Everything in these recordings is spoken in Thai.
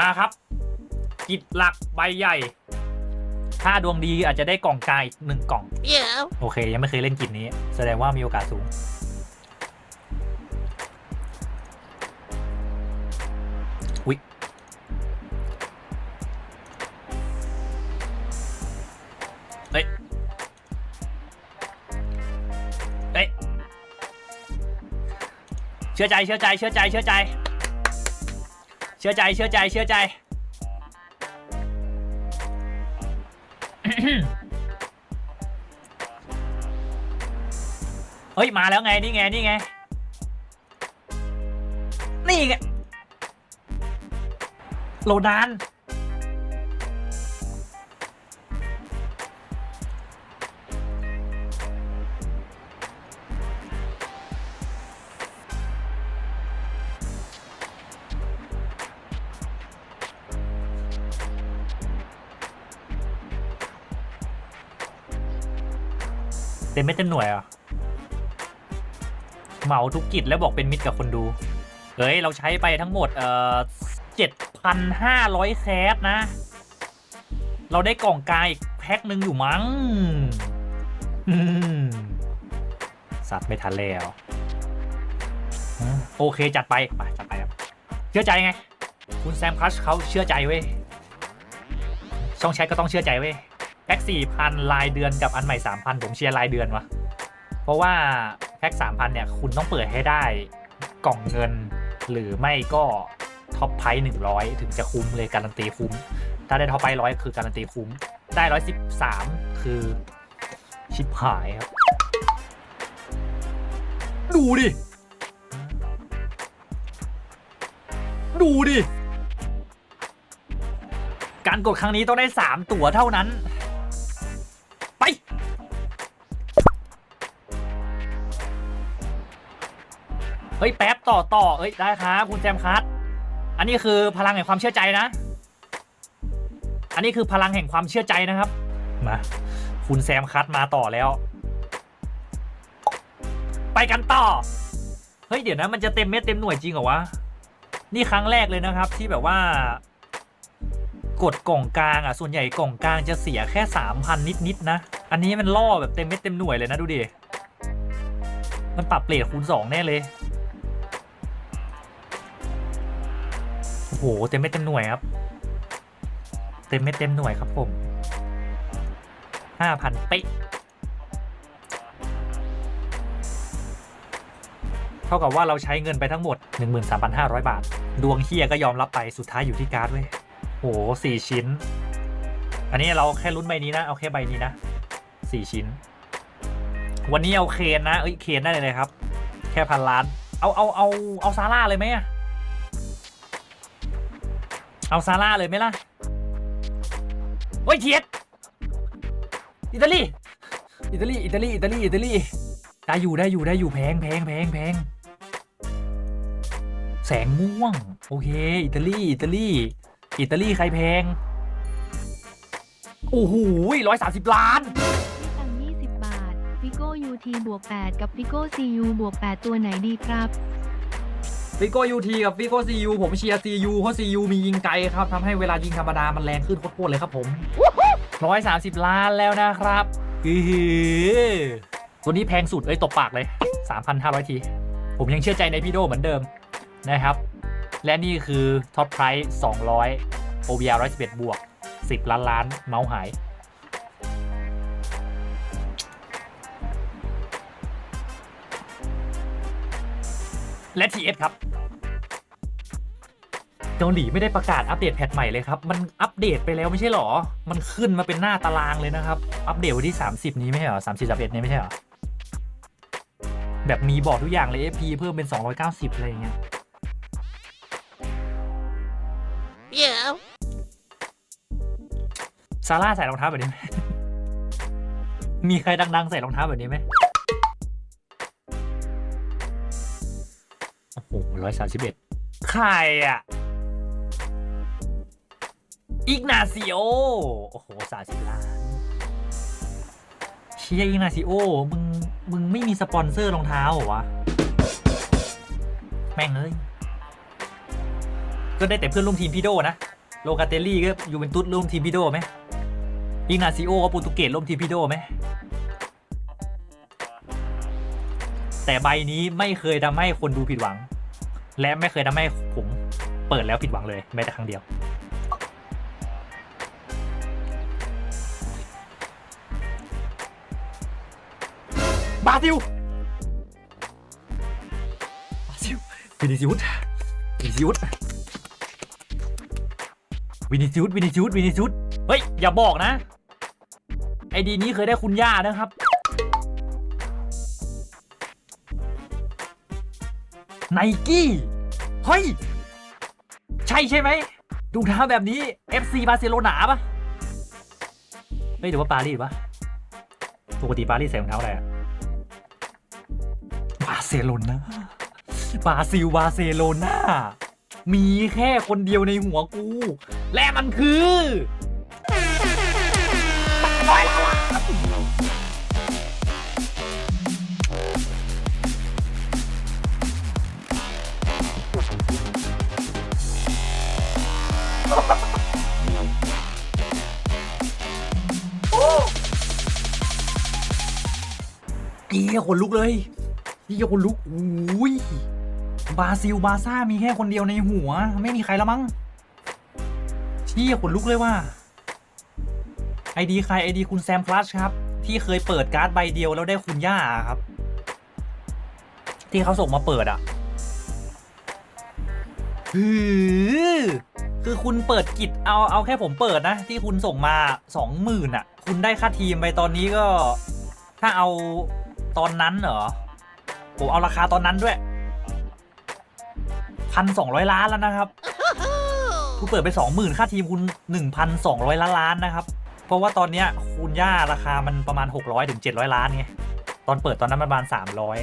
มาครับ กิจหลักใบใหญ่ ถ้าดวงดีอาจจะได้กล่องกายอีกหนึ่งกล่อง Yeah. โอเค ยังไม่เคยเล่นกิจนี้ แสดงว่ามีโอกาสสูง อุ๊ยเฮ้ยเฮ้ยเชื่อใจเชื่อใจเชื่อใจเชื่อใจ เชื่อใจเชื่อใจเชื่อใจ เฮ้ย มาแล้วไง นี่ไง นี่ไง นี่ไงโหลดนาน เต็มไม่เต็มหน่วยอะเหมาทุกกิจแล้วบอกเป็นมิตรกับคนดู เฮ้ย เราใช้ไปทั้งหมด เอ่อเจ็ดพันห้าร้อยแคสนะ เราได้กล่องกายอีกแพ็คหนึ่งอยู่มั้งสัตว์ไม่ทันแล้วโอเค จัดไป ไป จัดไปครับ เชื่อใจไง คุณแซมคัชเขาเชื่อใจเว้ย ช่องแชทก็ต้องเชื่อใจเว้ย พ็คสี่พันรายเดือนกับอันใหม่สามพันผมเชียร์รายเดือนวะเพราะว่าแพ็คสามพันเนี่ย คุณต้องเปิดให้ได้กล่องเงิน หรือไม่ก็ท็อปไพหนึ่งร้อยถึงจะคุ้มเลยการันตีคุ้ม ถ้าได้ท็อปไพร้อยคือการันตีคุ้ม ได้ร้อยสิบสามคือชิบหายครับ ดูดิ ดูดิ การกดครั้งนี้ต้องได้ 3 ตั๋วเท่านั้น เฮ้ยแป๊บต่อต่อเอ้ยได้ครับคุณแจมคัสอันนี้คือพลังแห่งความเชื่อใจนะ อันนี้คือพลังแห่งความเชื่อใจนะครับ มา คุณแซมคัสมาต่อแล้ว ไปกันต่อ เฮ้ยเดี๋ยวนะมันจะเต็มเม็ดเต็มหน่วยจริงเหรอวะ นี่ครั้งแรกเลยนะครับที่แบบว่า กดกล่องกลางอะส่วนใหญ่กล่องกลางจะเสียแค่สามพันนิดๆนะอันนี้มันล่อแบบเต็มเม็ดเต็มหน่วยเลยนะดูดิ มันปรับเปรตคูณสองแน่เลย หเต็มเม็ดเต็มหน่วยครับ เต็มเม็ดเต็มหน่วยครับผมห้าพันเป๊ะเท่ากับว่าเราใช้เงินไปทั้งหมด 13,500 บาท ดวงเฮียก็ยอมรับไปสุดท้ายอยู่ที่การ์ดเว้ยโหสี่ชิ้น อันนี้เราแค่ลุ้นใบนี้นะเอาแค่ใบนี้นะสี่ชิ้น วันนี้เอาเคนนะเอ้ยเคนได้เลยครับ แค่พันล้าน เอาเอาเอาเอาซาร่าเลยไหมอะ เอาซาร่าเลยไหมล่ะ โอ้ยเทียดอิตาลี อิตาลี อิตาลี อิตาลี อิตาลี ได้อยู่ได้อยู่ได้อยู่แพงแพงแพงแพง แสงม่วง โอเค อิตาลี อิตาลี อิตาลีใครแพง โอ้โหร้อยสามสิบล้าน ตังค์20 บาท ฟิโก้ UT บวก 8 กับฟิโก้ CU บวก 8 ตัวไหนดีครับ ฟิโก้ยูทีกับฟิโก้ซียูผมเชียร์ซียูเพราะซียูมียิงไกลครับทำให้เวลายิงธรรมดามันแรงขึ้นโคตรๆเลยครับผมร้อยสามสิบล้านแล้วนะครับอือหือตัวนี้แพงสุดเอ้ยตบปากเลย 3,500 ที ผมยังเชื่อใจในพี่โดเหมือนเดิมนะครับ และนี่คือท็อปไพรส์200 OBR 111 บวก 10 ล้านล้านเมาส์หายและ TS ครับ เกาหลีไม่ได้ประกาศอัปเดตแพทใหม่เลยครับ มันอัปเดตไปแล้วไม่ใช่หรอ มันขึ้นมาเป็นหน้าตารางเลยนะครับ อัปเดตวันที่ 30 นี้ไม่ใช่เหรอ30 31นี้ไม่ใช่เหรอ แบบมีบอกทุกอย่างเลย FP เพิ่มเป็น 290อะไรอย่างเงี้ย Yeah. ซาร่าใส่รองเท้าแบบนี้ไหมมีใครดังๆใส่รองเท้าแบบนี้ไหมโอ้โหร้อยสามสิบเอ็ดใครอะ อิกนาซิโอ โอ้โหสามสิบล้านเชียอิกนาซิโอ มึง มึงไม่มีสปอนเซอร์รองเท้าเหรอวะ แม่งเอ้ยก็ได้แต่เพื่อนร่วมทีมพี่โดนะ โลกาเตลลี่ก็อยู่เวนตุสร่วมทีมพี่โดไหมอิงนาซิโอก็โปรตุเกสร่วมทีมพี่โดไหม แต่ใบนี้ไม่เคยทำให้คนดูผิดหวัง และไม่เคยทำให้ผมเปิดแล้วผิดหวังเลยแม้แต่ครั้งเดียว บราซิลบราซิลวินิซิอุสวินิซิอุสวินิซิอุสวินิซิอุสวินิซิอุสเฮ้ย อย่าบอกนะ ไอดีนี้เคยได้คุณย่านะครับ ไนกี้ เฮ้ย ใช่ใช่ไหมดูเท้าแบบนี้ FC บาร์เซโลนาปะเฮ้ยหรือว่าปารีสปะปกติปารีสใส่รองเท้าอะไรอะ เซโลนาบราซิลบาร์เซโลนามีแค่คนเดียวในหัวกู และมันคือร้อยล้านเอี้ยคนลุกเลย เอี้ยคนลุกอุ้ยบราซิลบาซ่ามีแค่คนเดียวในหัว ไม่มีใครแล้วมั้งเชี่ยคนลุกเลยว่าไอดีใครไอดีคุณแซมฟลัชครับ ที่เคยเปิดการ์ดใบเดียวแล้วได้คุณย่าครับ ที่เขาส่งมาเปิดอะหือคือคุณเปิดกิจเอาเอาแค่ผมเปิดนะ ที่คุณส่งมาสองหมื่นอะ คุณได้ค่าทีมไปตอนนี้ก็ ถ้าเอาตอนนั้นเหรอ ผมเอาราคาตอนนั้นด้วยพันสองร้อยล้านแล้วนะครับ คุณเปิดไปสองหมื่นค่าทีมคุณหนึ่งพันสองร้อยล้านล้านนะครับ เพราะว่าตอนเนี้ยคุณย่าราคามันประมาณหกร้อยถึงเจ็ดร้อยล้านไง ตอนเปิดตอนนั้นมันประมาณสามร้อย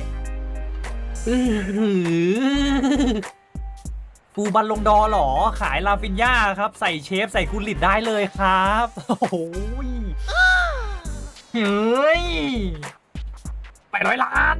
ฟูบันลงดอหรอ ขายลาฟินย่าครับ ใส่เชฟใส่กุลิตได้เลยครับ โอ้โหยเฮ้ยแปดร้อยล้าน